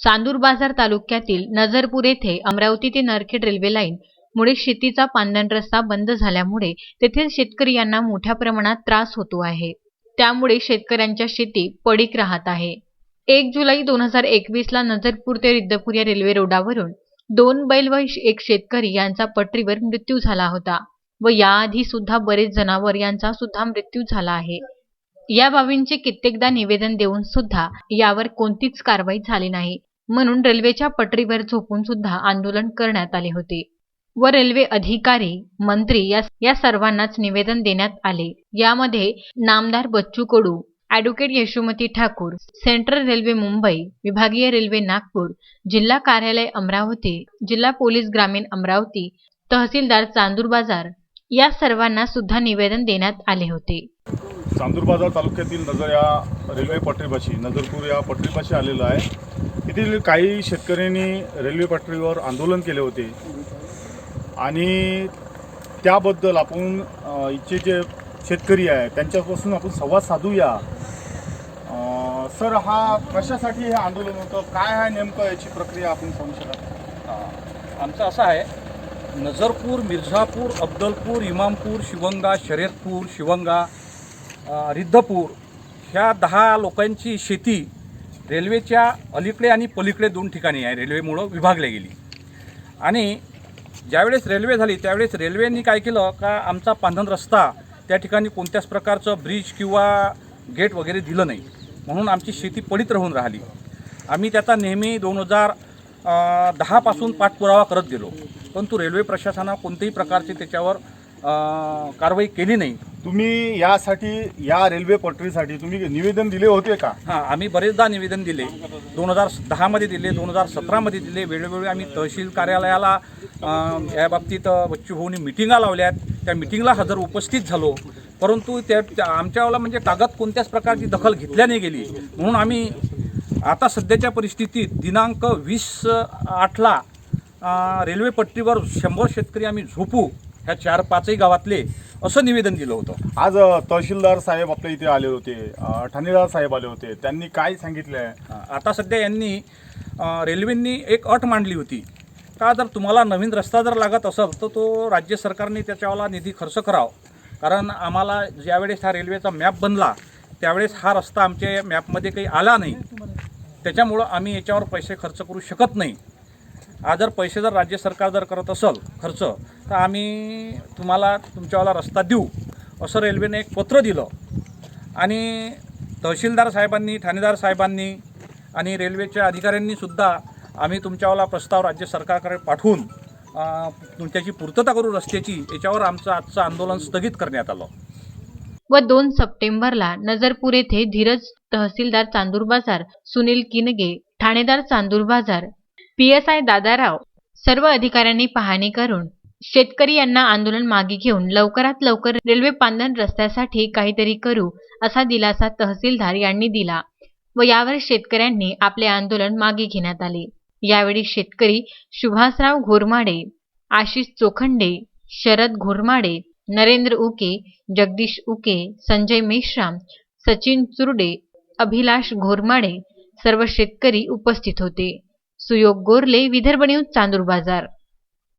चांदूर बाजार तालुक्यातील नजरपूर येथे अमरावती ते नरखेड रेल्वे लाईन मुळे शेतीचा पांदण रस्ता बंद झाल्यामुळे तेथील शेतकरी यांना मोठ्या प्रमाणात त्रास होतो आहे. त्यामुळे शेतकऱ्यांच्या शेती पडीक राहत आहे. एक जुलै दोन हजार एकवीस ला नजरपूर ते रिद्धपूर या रेल्वे रोडावरून दोन बैल व एक शेतकरी यांचा पटरीवर मृत्यू झाला होता व याआधी सुद्धा बरेच जनावर यांचा सुद्धा मृत्यू झाला आहे. या बाबींचे कित्येकदा निवेदन देऊन सुद्धा यावर कोणतीच कारवाई झाली नाही. म्हणून रेल्वेच्या पटरीवर झोपून सुद्धा आंदोलन करण्यात आले होते. व रेल्वे अधिकारी मंत्री या या सर्वांनाच निवेदन देण्यात आले. यामध्ये नामदार Bachchu Kadu advocate Yashomati Thakur central railway Mumbai विभागीय रेल्वे नागपूर जिल्हा कार्यालय अमरावती जिल्हा पोलीस ग्रामीण अमरावती तहसीलदार चांदूर बाजार या सर्वांना सुद्धा निवेदन देण्यात आले होते. चांदूर बाजार तालुक्यातील नजर या रेल्वे पटरीपाशी नजरपूर या पटरीपाशी आलेलं आहे. येथील काही शेतकऱ्यांनी रेल्वे पटरीवर आंदोलन केले होते. आणि त्याबद्दल आपण इथचे जे शेतकरी आहे त्यांच्यापासून आपण संवाद साधूया. सर हा कशासाठी हे आंदोलन होतं? काय आहे नेमकं याची प्रक्रिया आपण सांगू शकाल आमचं असं आहे नजरपूर मिर्झापूर अब्दलपूर इमामपूर शिवंगा शर्यतपूर शिवंगा रिद्धपूर ह्या दहा लोकांची शेती रेल्वेच्या अलीकडे आणि पलीकडे दोन ठिकाणी आहे. रेल्वेमुळं विभागली गेली. आणि ज्यावेळेस रेल्वे झाली त्यावेळेस रेल्वेनी काय केलं का आमचा पांधन रस्ता त्या ठिकाणी कोणत्याच प्रकारचं ब्रिज किंवा गेट वगैरे दिलं नाही. म्हणून आमची शेती पडीत राहून राहिली. आम्ही त्याचा नेहमी दोन हजार दहापासून पाठपुरावा करत गेलो. परंतु रेल्वे प्रशासनानं कोणत्याही प्रकारची त्याच्यावर कारवाई केली नाही. तुम्ही यासाठी या रेल्वे पटरीसाठी तुम्ही निवेदन दिले होते का? हां आम्ही बरेचदा निवेदन दिले. दोन हजार दहामध्ये दिले दोन हजार सतरामध्ये दिले. वेळोवेळी आम्ही तहसील कार्यालयाला या बाबतीत बच्चू भाऊनी मिटिंगा लावल्यात त्या मिटिंगला हजर उपस्थित झालो. परंतु त्या त्या- आमच्यावाला म्हणजे कागद कोणत्याच प्रकारची दखल घेतल्या नाही गेली. म्हणून आम्ही आता सध्याच्या परिस्थितीत दिनांक वीस आठला रेल्वे पट्टीवर शंभर शेतकरी आम्ही झोपू ह्या चार पाचही गावातले. असं निवेदन दिलं होतं. आज तहसीलदार साहेब आपल्या इथे आले होते. ठाणेदार साहेब आले होते. त्यांनी काय सांगितलं आहे? आता सध्या यांनी रेल्वेंनी एक अट मांडली होती. का जर तुम्हाला नवीन रस्ता जर लागत असेल तर तो राज्य सरकारने त्याच्यावाला निधी खर्च करावा. कारण आम्हाला ज्यावेळेस हा रेल्वेचा मॅप बनला त्यावेळेस हा रस्ता आमच्या मॅपमध्ये काही आला नाही. त्याच्यामुळं आम्ही याच्यावर पैसे खर्च करू शकत नाही. आज जर पैसे जर राज्य सरकार जर करत असेल खर्च तर आम्ही तुम्हाला तुमच्यावाला रस्ता देऊ असं रेल्वेने एक पत्र दिलं. आणि तहसीलदार साहेबांनी ठाणेदार साहेबांनी आणि रेल्वेच्या अधिकाऱ्यांनीसुद्धा आम्ही तुमच्यावाला प्रस्ताव राज्य सरकारकडे पाठवून त्याची तुमच्याची पूर्तता करू रस्त्याची याच्यावर आमचं आजचं आंदोलन स्थगित करण्यात आलं. व दोन सप्टेंबरला नजरपूर येथे धीरज तहसीलदार चांदूर बाजार सुनील किनगे ठाणेदार चांदूर बाजार पीएसआय दादाराव सर्व अधिकाऱ्यांनी पाहणी करून शेतकरी यांना आंदोलन मागे घेऊन लवकरात लवकर रेल्वे पांधन रस्त्यासाठी काहीतरी करू असा दिलासा तहसीलदार यांनी दिला व यावर शेतकऱ्यांनी आपले आंदोलन मागे घेण्यात आले. यावेळी शेतकरी सुभाषराव घोरमाडे आशिष चोखंडे शरद घोरमाडे नरेंद्र उके जगदीश उके संजय मेश्राम सचिन चुरडे अभिलाष घोरमाडे सर्व शेतकरी उपस्थित होते. सुयोग गोरले विदर्भ न्यूज चांदूर बाजार.